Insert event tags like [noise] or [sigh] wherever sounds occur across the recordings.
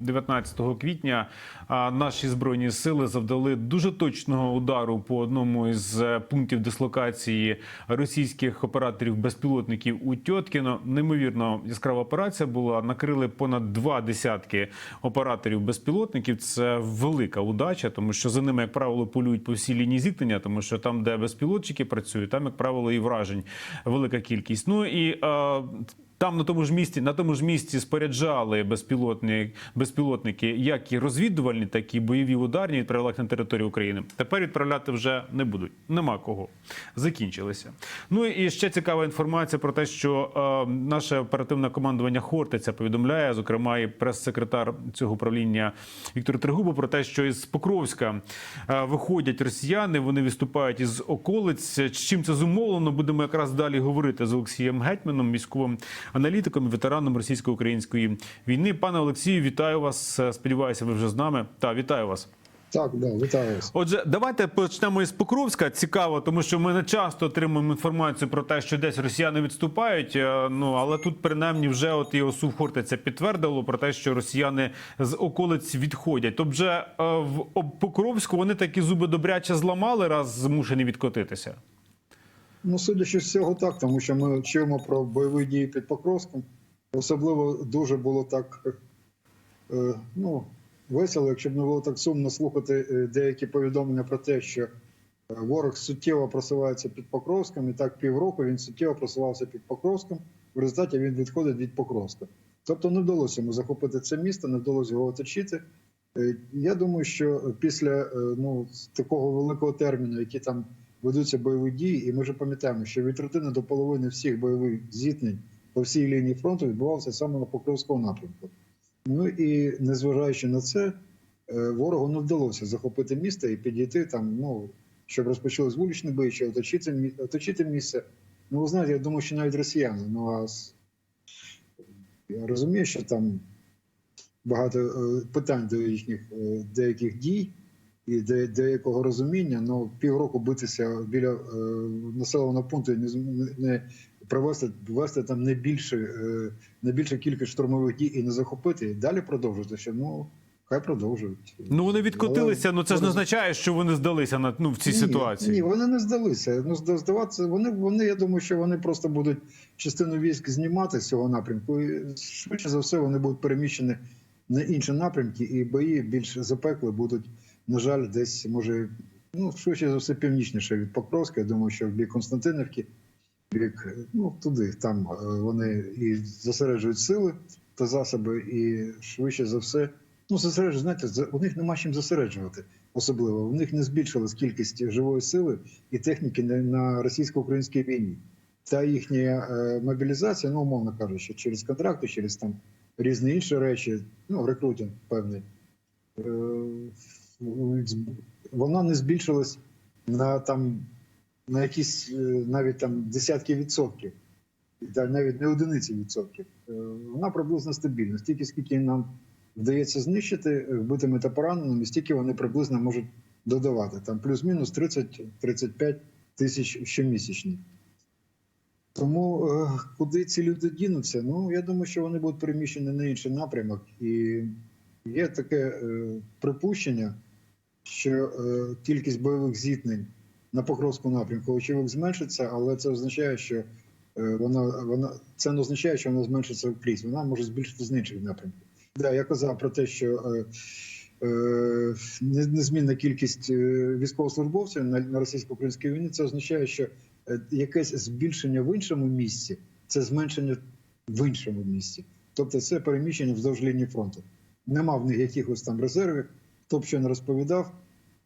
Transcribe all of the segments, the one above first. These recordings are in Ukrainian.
19 квітня наші збройні сили завдали дуже точного удару по одному із е, пунктів дислокації російських операторів безпілотників у Тьоткіно. Неймовірно яскрава операція була. Накрили понад два десятки операторів безпілотників. Це велика удача, тому що за ними, як правило, полюють по всій лінії зіткнення, тому що там, де безпілотчики працюють, там, як правило, і вражень велика кількість. Ну і е, там на тому ж місці, на тому ж місці споряджали безпілотні безпілотники, як і розвідувальні, так і бойові ударні відправляли на територію України. Тепер відправляти вже не будуть. Нема кого. Закінчилися. Ну і ще цікава інформація про те, що е, наше оперативне командування Хортиця повідомляє, зокрема, і прес-секретар цього управління Віктор Тригубов, про те, що із Покровська е, виходять росіяни. Вони виступають із околиць. Чим це зумовлено? Будемо якраз далі говорити з Олексієм Гетьманом, військовим аналітиком, і ветераном російсько-української війни. Пане Олексію, вітаю вас. Сподіваюся, ви вже з нами. Та вітаю вас. Так, да, вітаю вас. Отже, давайте почнемо із Покровська. Цікаво, тому що ми не часто отримуємо інформацію про те, що десь росіяни відступають. е, Ну але тут принаймні вже от і ОСУ Хортиця підтвердило про те, що росіяни з околиць відходять. Тобто, е, в Покровську вони такі зуби добряче зламали, раз змушені відкотитися. Ну, судячи з цього, так, тому що ми чуємо про бойові дії під Покровськом. Особливо дуже було так е, ну, весело, якщо б не було так сумно слухати е, деякі повідомлення про те, що е, ворог суттєво просувається під Покровськом, і так півроку він суттєво просувався під Покровськом. В результаті він відходить від Покровська. Тобто не вдалося йому захопити це місто, не вдалося його оточити. Е, Я думаю, що після ну, такого великого терміну, який там ведуться бойові дії, і ми вже пам'ятаємо, що від третини до половини всіх бойових зіткнень по всій лінії фронту відбувалося саме на Покровському напрямку. Ну і незважаючи на це, е, ворогу не вдалося захопити місто і підійти там, ну щоб розпочали вуличні бої, чи оточити, оточити місце. Ну, ви знаєте, я думаю, що навіть росіяни. Ну а я розумію, що там багато е, питань до їхніх е, деяких дій і де, деякого розуміння. Ну півроку битися біля е, населеного пункту не, не провести ввести там не більше е, не більше кількість штурмових дій і не захопити, і далі продовжувати. Що ну хай продовжують. Ну вони відкотилися. Ну це ж не означає, що вони здалися на ну в цій ні, ситуації. Ні, вони не здалися. Ну зда- здаватися, вони вони. Я думаю, що вони просто будуть частину військ знімати з цього напрямку. І швидше за все вони будуть переміщені на інші напрямки, і бої більш запекли будуть, на жаль, десь може ну швидше за все північніше від Покровська. Я думаю, що в бік Константинівки, бік ну туди там е, вони і зосереджують сили та засоби, і швидше за все. Ну, зосереджують, знаєте, у них нема чим зосереджувати особливо. У них не збільшилась кількість живої сили і техніки на, на російсько-українській війні. Та їхня е, мобілізація, ну умовно кажучи, через контракти, через там різні інші речі, ну рекрутинг певний, е, вона не збільшилась на там на якісь е, навіть там десятки відсотків, навіть не одиниці відсотків. Е, Вона приблизно стабільна. Стільки скільки нам вдається знищити е, вбитими та пораненими, стільки вони приблизно можуть додавати. Там плюс-мінус 30-35 тисяч щомісячні. Тому куди ці люди дінуться? Ну я думаю, що вони будуть переміщені на інший напрямок, і є таке припущення, що е, кількість бойових зіткнень на Покровському напрямку очевидно зменшиться, але це означає, що е, вона вона це не означає, що вона зменшиться вкрізь. Вона може збільшитися з інших напрямків. Да, я казав про те, що е, е, незмінна кількість е, військовослужбовців на, на російсько-українській війні. Це означає, що якесь збільшення в іншому місці це зменшення в іншому місці. Тобто це переміщення вздовж лінії фронту. Нема в них якихось там резервів. Хто що не розповідав.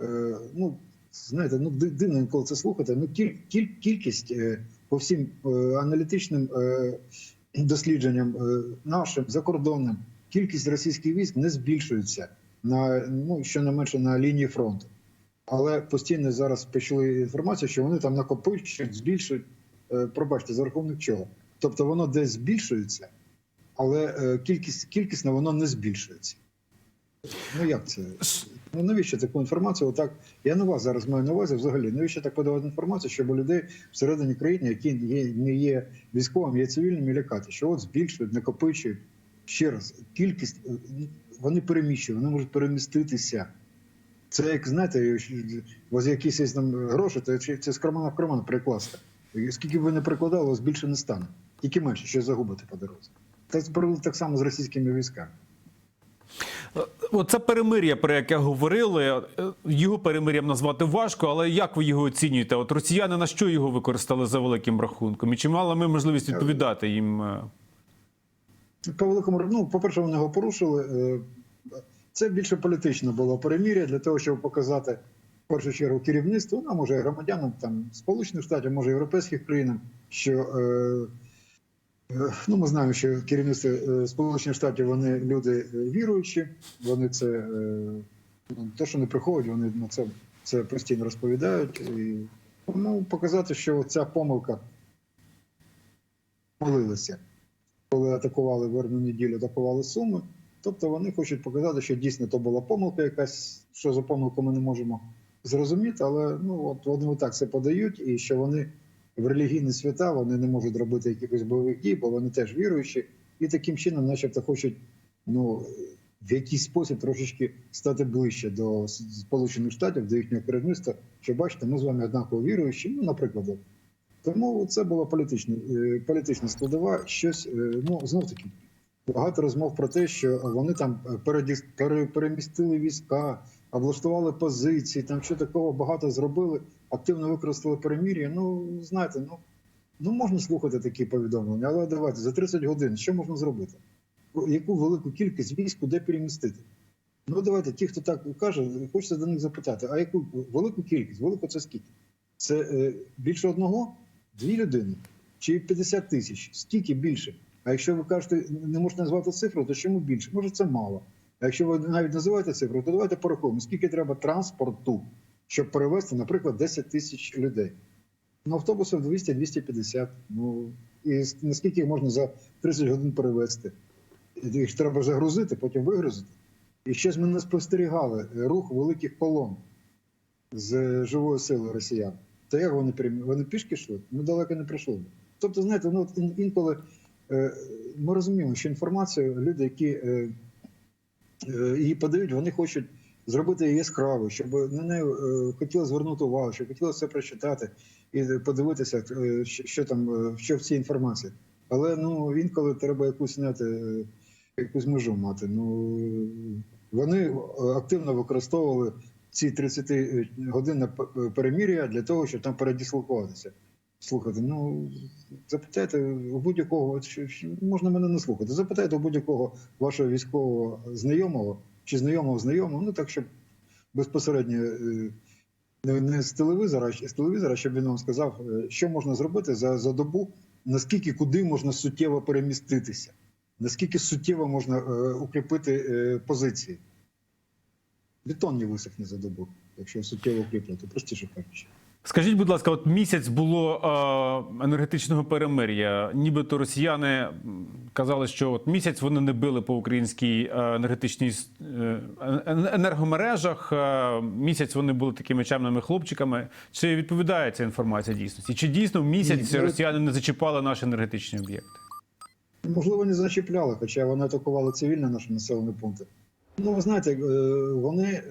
Е, ну, знаєте, ну дивно інколи це слухати. Ну, кіль, кіль, кількість е, по всім е, аналітичним дослідженням нашим закордонним, кількість російських військ не збільшується на ну щонайменше на лінії фронту. Але постійно зараз почали інформацію, що вони там накопичують, збільшують. Пробачте, за рахунок чого. Тобто воно десь збільшується, але кількість кількісно воно не збільшується. Ну як це? Ну навіщо таку інформацію? Отак я на вас зараз маю на увазі взагалі. Навіщо так подавати інформацію, щоб у людей всередині країни, які є, не є військовими, є цивільними, лякати, що от збільшують, накопичують ще раз кількість. е, вони переміщені, вони можуть переміститися. Це як знаєте, у вас якісь є там гроші, то це з кармана в карман прикласти. Скільки б ви не прикладали, у вас більше не стане. Тільки менше, що загубите по дорозі. Так, так само з російськими військами. Оце перемир'я, про яке говорили. е, Його перемир'ям назвати важко, але як ви його оцінюєте? От росіяни на що його використали за великим рахунком? І чи мали ми можливість відповідати їм? е? По великому ну, по-перше, вони його порушили. Е, Це більше політичне було перемір'я для того, щоб показати в першу чергу керівництву, ну, а може громадянам там Сполучених Штатів, може європейських країн, що е, е, ну, ми знаємо, що керівництво е, Сполучених Штатів вони люди е, віруючі, вони це е, ну, те, що не приховують, вони на це, це постійно розповідають. І, ну, показати, що ця помилка молилася коли атакували верну неділю, атакували Суми. Тобто вони хочуть показати, що дійсно то була помилка якась, що за помилку ми не можемо зрозуміти, але ну от вони так це подають, і що вони в релігійні свята вони не можуть робити якихось бойових дій, бо вони теж віруючі, і таким чином, начебто, хочуть ну в якийсь спосіб трошечки стати ближче до Сполучених Штатів, до їхнього керівництва. Що бачите, ми з вами однаково віруючі, ну наприклад. Тому це була політична, е, політична складова. Щось е, ну знов таки багато розмов про те, що вони там пере- перемістили війська, облаштували позиції. Там що такого багато зробили, активно використали перемір'я. Ну знаєте, ну ну можна слухати такі повідомлення, але давайте за 30 годин що можна зробити? Яку велику кількість військ куди перемістити? Ну давайте, ті, хто так каже, хочеться до них запитати: а яку велику кількість? Велику це скільки? Це е, більше одного? Дві людини чи 50 тисяч? Скільки більше? А якщо ви кажете, не можете назвати цифру, то чому більше? Може, це мало. А якщо ви навіть називаєте цифру, то давайте порахуємо, скільки треба транспорту, щоб перевезти, наприклад, 10 тисяч людей. Ну, автобусів 200-250. Ну і наскільки їх можна за 30 годин перевезти? Їх треба загрузити, потім вигрузити. І щось ми не спостерігали рух великих колон з живої сили росіян. То як вони перемі... Вони пішки йшли? Ми далеко не прийшли. Тобто, знаєте, ну інколи е, ми розуміємо, що інформацію люди, які е, її подають, вони хочуть зробити її яскравою, щоб на неї е, хотіли звернути увагу, щоб хотіли все прочитати і подивитися, е, що, там, е, що в цій інформації. Але ну інколи треба якусь е, якусь межу мати. Ну вони е, активно використовували ці 30 годинне перемір'я для того, щоб там передислокуватися. Слухайте, ну запитайте у будь-якого, можна мене не слухати. Запитайте у будь-якого вашого військового знайомого чи знайомого знайомого, ну так, щоб безпосередньо е, не, не з телевізора, а з телевізора, щоб він вам сказав, е, що можна зробити за, за добу, наскільки куди можна суттєво переміститися, наскільки суттєво можна е, укріпити е, позиції. Бетон не висохне за добу, якщо суттєво укріплювати, простіше кажучи. Скажіть, будь ласка, от місяць було е, енергетичного перемир'я. Нібито росіяни казали, що от місяць вони не били по українській енергетичній е, енергомережах. Е, місяць вони були такими чемними хлопчиками. Чи відповідає ця інформація дійсності? Чи дійсно в місяць Ні, ну- росіяни не зачіпали наші енергетичні об'єкти? Можливо, не зачіпляли, хоча вони атакували цивільні наші населені пункти. Ну, ви знаєте, е, вони,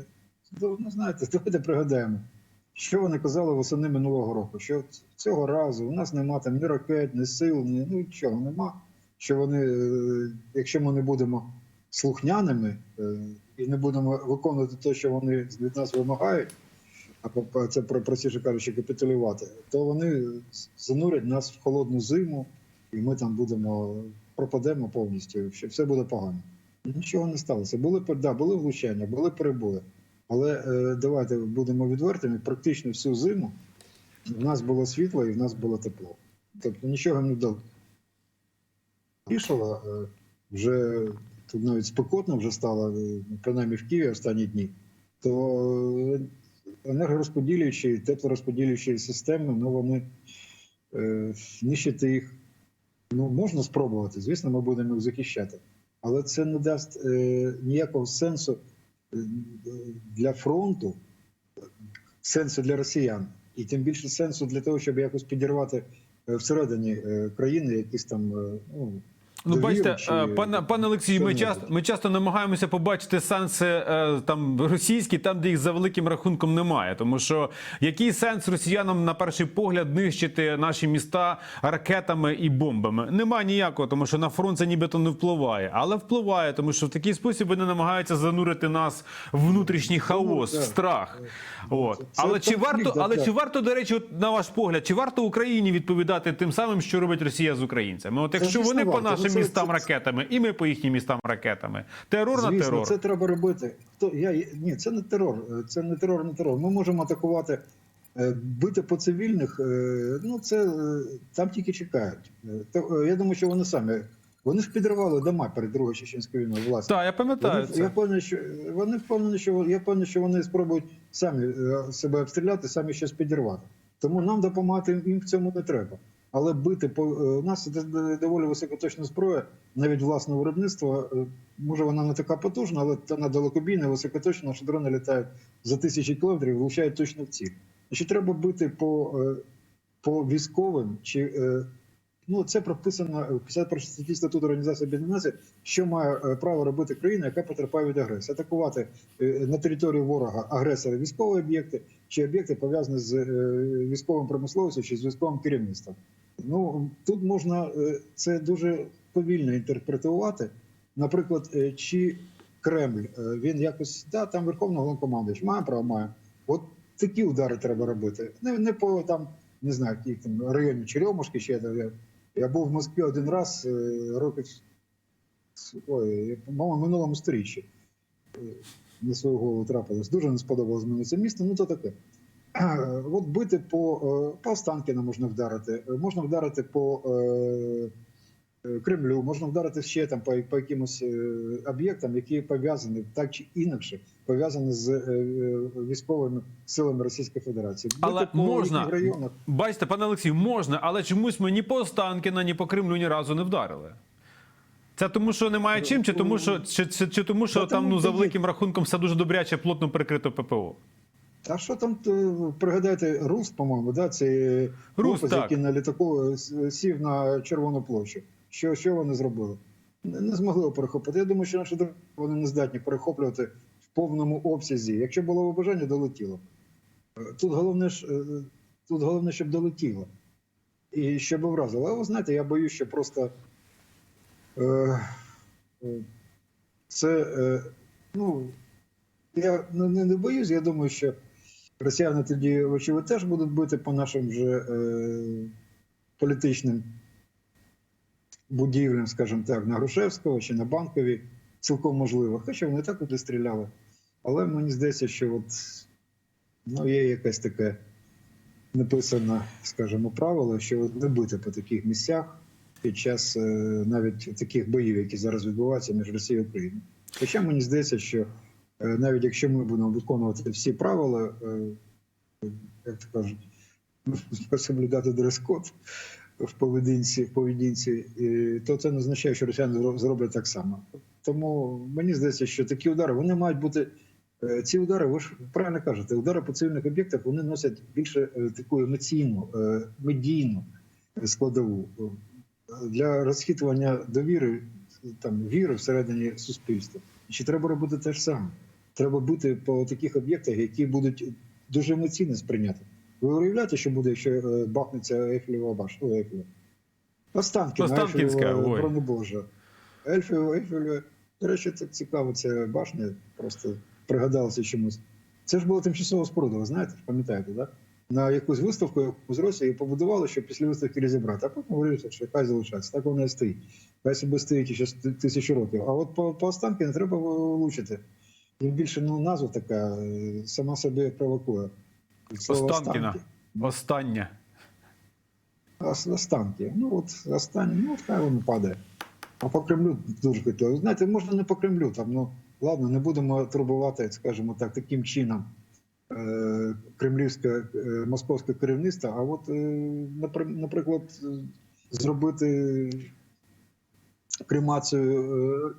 ну, знаєте, [laughs] давайте пригадаємо, що вони казали восени минулого року, що цього разу у нас нема там ні ракет, ні сил, ні ну нічого нема. Що вони, е, якщо ми не будемо слухняними е, і не будемо виконувати те, що вони від нас вимагають, а це простіше кажучи, капітулювати, то вони занурять нас в холодну зиму, і ми там будемо пропадемо повністю. що Все буде погано. Нічого не сталося. Були да, були влучання, були перебої. Але е, давайте будемо відвертими. Практично всю зиму в нас було світло і в нас було тепло. Тобто нічого не вдало. Рішила е, вже тут навіть спекотно вже стало, е, принаймні в Києві останні дні. То енергорозподілюючі, теплорозподілюючі системи, ну вони нищити їх ну, можна спробувати. Звісно, ми будемо їх захищати. Але це не дасть ніякого сенсу для фронту, сенсу для росіян, і тим більше сенсу для того, щоб якось підірвати е, всередині е, країни якісь там е, ну, Ну, бачите, чи- е, пане, пане Олексію, ми часто, ми часто намагаємося побачити сенси е, там російські, там, де їх за великим рахунком немає. Тому що який сенс росіянам на перший погляд нищити наші міста ракетами і бомбами? Нема ніякого, тому що на фронт це нібито не впливає. Але впливає, тому що в такий спосіб вони намагаються занурити нас в внутрішній хаос, в страх. От. Але чи варто, але чи варто, до речі, от, на ваш погляд, чи варто Україні відповідати тим самим, що робить Росія з українцями? От якщо вони по. Ну, нашим містам ракетами, і ми по їхнім містам ракетами. Терор на Звісно, терор. це треба робити. Хто я ні, це не терор. Це не терор, не терор. Ми можемо атакувати, е, бити по цивільних. е, Ну це е, там тільки чекають. То, Я думаю, що вони самі вони ж підривали дома перед другою чеченською війною. Власне, Так, я пам'ятаю Вони, я це. певний, що вони впевнені, що я певний, що вони спробують самі себе обстріляти, самі щось підірвати. Тому нам допомагати їм в цьому не треба. Але бити по е, у нас це доволі високоточна зброя, навіть власного виробництва. Е, Може, вона не така потужна, але вона далекобійна, високоточна, що дрони літають за тисячі кілометрів, влучають точно в ціль. Значить, треба бити по, е, по військовим чи Ну, це прописано в 51 статті статуту Організації Об'єднаних Націй, що має право робити країна, яка потерпає від агресії, атакувати на території ворога агресора військові об'єкти чи об'єкти пов'язані з військовим промисловістю чи з військовим керівництвом. Ну тут можна е, це дуже повільно інтерпретувати. Наприклад, е, чи Кремль е, він якось да там Верховний Головнокомандуючий має право, має. От такі удари треба робити. Не, не по там не знаю, які там районі Черемушки, ще я, я, був в Москві один раз років ой, по-моєму, минулому сторіччі. На свою голову трапилось. Дуже не сподобалось мені це місто, ну то таке. [clears throat] От бити по, е, по Останкіна можна вдарити, е, можна вдарити по е, Кремлю, можна вдарити ще там по, по якимось об'єктам, які пов'язані так чи інакше, пов'язані з е, військовими силами Російської Федерації. Бити Але по можна. районах. Бачите, пане Олексію, можна, але чомусь ми ні по Останкіна, ні по Кремлю ні разу не вдарили. Це тому, що немає чим, чи тому, що чи, чи, чи тому, що Та там ну за великим рахунком все дуже добряче, плотно прикрито ППО. А що там е, пригадайте, Рус, по-моєму, да? це Рус, хлопець, так. який на літаку е, сів на Червону площу. Що, що вони зробили? Не, не змогли його перехопити. Я думаю, що наші дрони вони не здатні перехоплювати в повному обсязі. Якщо було бажання, долетіло. Е, Тут головне ж тут головне, щоб долетіло. І щоб вразило. Але ви знаєте, я боюсь, що просто е, це е, ну. Я не, не, не боюсь, я думаю, що росіяни тоді, вочевидь, теж будуть бити по нашим же е, політичним будівлям, скажімо так, на Грушевського чи на Банковій, цілком можливо. Хоча вони так туди стріляли. Але мені здається, що от, ну, є якесь таке написане, скажімо, правило, що не бити по таких місцях під час е, навіть таких боїв, які зараз відбуваються між Росією і Україною. Хоча мені здається, що навіть якщо ми будемо виконувати всі правила, е, як то кажуть, [laughs] соблюдати дрес-код в поведінці, в поведінці, е, то це не означає, що росіяни зро- зроблять так само. Тому мені здається, що такі удари вони мають бути. е, Ці удари, ви ж правильно кажете, удари по цивільних об'єктах вони носять більше е, таку емоційну, е, медійну складову Е, для розхитування довіри, там віри всередині суспільства. Чи треба робити те ж саме? Треба бути по таких об'єктах, які будуть дуже емоційно сприйняти. Ви уявляєте, що буде, якщо е, бахнеться Ейфелева башня? О, Ейфелева. Останки Останкінська, ой. бронебожа. Ейфелева. До речі, так цікаво, ця башня просто пригадалася чомусь. Це ж була тимчасова споруда, ви знаєте, пам'ятаєте, так? На якусь виставку яку з Росії побудували, щоб після виставки розібрати. А потім вирішили, що хай залишається. Так вона і стоїть. Хай собі стоїть ще тисячу років. А от по, по останки не треба влучити. Тим більше ну, назва така е, сама собі провокує. Слово Останкіна. Остання. Останки. Ну от останні, ну от хай воно падає. А по Кремлю дуже хотілося. Знаєте, можна не по Кремлю, там, ну ладно, не будемо турбувати, скажімо так, таким чином е, кремлівське е, московське керівництво, а от, е, наприклад, зробити кремацію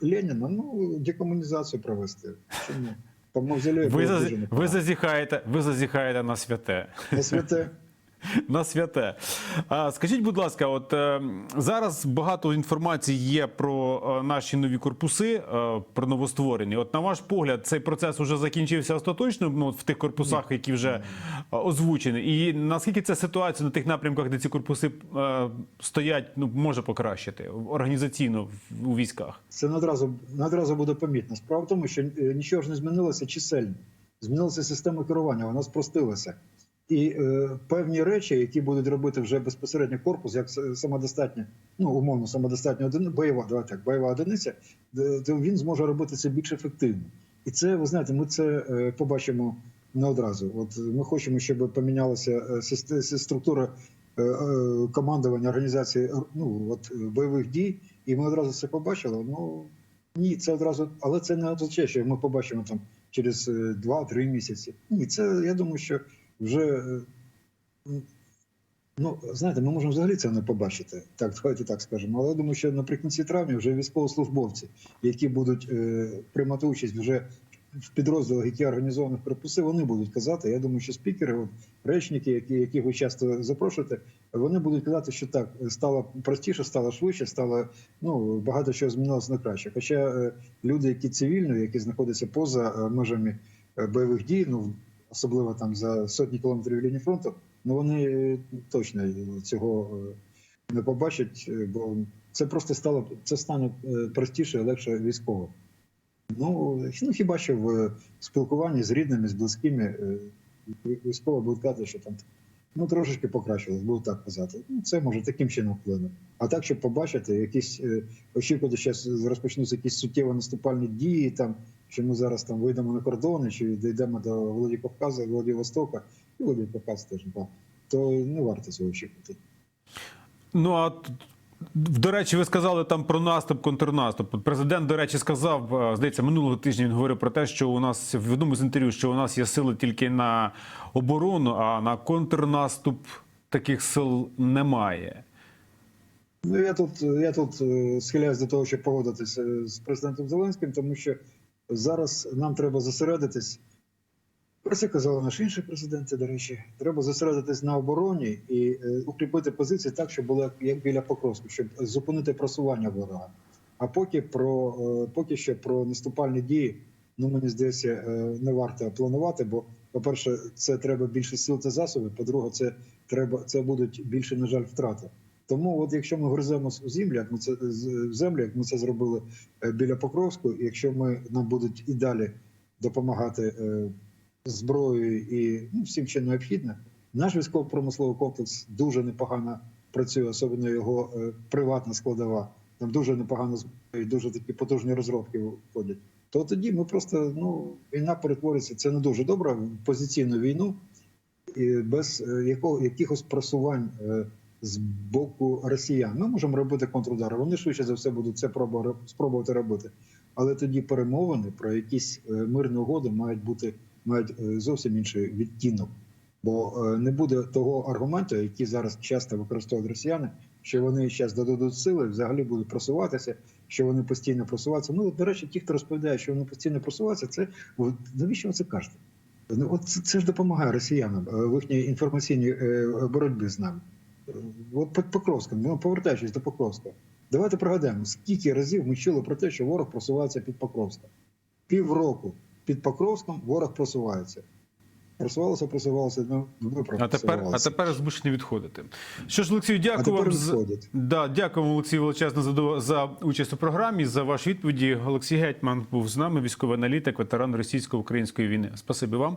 е, Леніна, ну, декомунізацію провести. Чому? По мавзолею Ви, зазі- ви зазіхаєте, ви зазіхаєте на святе. На святе. [laughs] На святе. Скажіть, будь ласка, от е, зараз багато інформації є про е, наші нові корпуси, е, про новостворені. От на ваш погляд, цей процес вже закінчився остаточно ну, в тих корпусах, які вже озвучені. І наскільки ця ситуація на тих напрямках, де ці корпуси стоять, ну може покращити організаційно у військах? Це надразу, надразу буде помітно. Справа в тому, що нічого ж не змінилося чисельно. Змінилася система керування, вона спростилася. І е, певні речі, які будуть робити вже безпосередньо корпус, як самодостатня, ну умовно самодостатня одиниця, бойова, давай так, бойова одиниця, то він зможе робити це більш ефективно. І це, ви знаєте, ми це е, побачимо не одразу. От ми хочемо, щоб помінялася е, структура е, е, командування організації е, ну, от, е, бойових дій, і ми одразу це побачили. Ну ні, це одразу, але це не означає, що ми побачимо там через е, 2-3 місяці. Ні, це я думаю, що вже е, ну знаєте, ми можемо взагалі це не побачити. Так, давайте так скажемо. Але я думаю, що наприкінці травня вже військовослужбовці, які будуть е, приймати участь вже в підрозділах, які організовані в корпуси, вони будуть казати. Я думаю, що спікери, речники, які, яких ви часто запрошуєте, вони будуть казати, що так стало простіше, стало швидше, стало ну багато чого змінилося на краще. Хоча е, люди, які цивільні, які знаходяться поза е, межами е, бойових дій, ну особливо там за сотні кілометрів лінії фронту, ну вони е, точно цього е, не побачать, е, бо це просто стало це стане простіше, простіше, легше військово. Ну, ну хіба що в спілкуванні з рідними, з близькими е, військово будуть казати, що там ну трошечки покращилось, буду так казати. Ну, це може таким чином вплине. А так, щоб побачити, якісь е, очікувати, що розпочнуться якісь суттєво наступальні дії, там що ми зараз там вийдемо на кордони, чи дійдемо до Владикавказу, Владивостока, і Владикавказ теж, то не варто цього очікувати. Ну а до речі, ви сказали там про наступ, контрнаступ. Президент, до речі, сказав, е, здається, минулого тижня він говорив про те, що у нас в одному з інтерв'ю, що у нас є сили тільки на оборону, а на контрнаступ таких сил немає. Ну я тут я тут е, схиляюсь до того, щоб погодитися з президентом Зеленським, тому що зараз нам треба зосередитись. Про це казали наші інші президенти. До речі, треба зосередитись на обороні і е, укріпити позиції так, щоб було як біля Покровську, щоб зупинити просування ворога. А поки про е, поки що про наступальні дії, ну мені здається, е, не варто планувати. Бо, по-перше, це треба більше сил та засобів. По-друге, це треба це будуть більше, на жаль, втрати. Тому, от якщо ми гриземось у землю, як ми це в землю, як ми це зробили біля Покровську, якщо ми нам будуть і далі допомагати зброєю і ну, всім, що необхідно, наш військово-промисловий комплекс дуже непогано працює, особливо його е, приватна складова. Там дуже непогано і дуже такі потужні розробки входять. То тоді ми просто ну війна перетвориться. Це не дуже добре позиційну війну, і без е, якого якихось просувань е, з боку росіян. Ми можемо робити контрудари. Вони швидше за все будуть це пробу- спробувати робити. Але тоді перемовини про якісь е, мирні угоди мають бути мають е, зовсім інший відтінок. Бо е, не буде того аргументу, який зараз часто використовують росіяни, що вони зараз додадуть сили, взагалі будуть просуватися, що вони постійно просуваються. Ну, до речі, ті, хто розповідає, що вони постійно просуваються, це навіщо ви це кажете? Ну, от це, ж допомагає росіянам е, в їхній інформаційній боротьбі з нами. От по Покровському, ну, повертаючись до Покровська, давайте пригадаємо, скільки разів ми чули про те, що ворог просувається під Покровськом. Півроку під Покровськом ворог просувається. Просувалося, просувалося, ну, ви А тепер, а тепер змушені відходити. Що ж, Олексію, дякую вам за да, дякуємо Олексію величезно за, за участь у програмі, за ваші відповіді. Олексій Гетьман був з нами, військовий аналітик, ветеран російсько-української війни. Спасибі вам.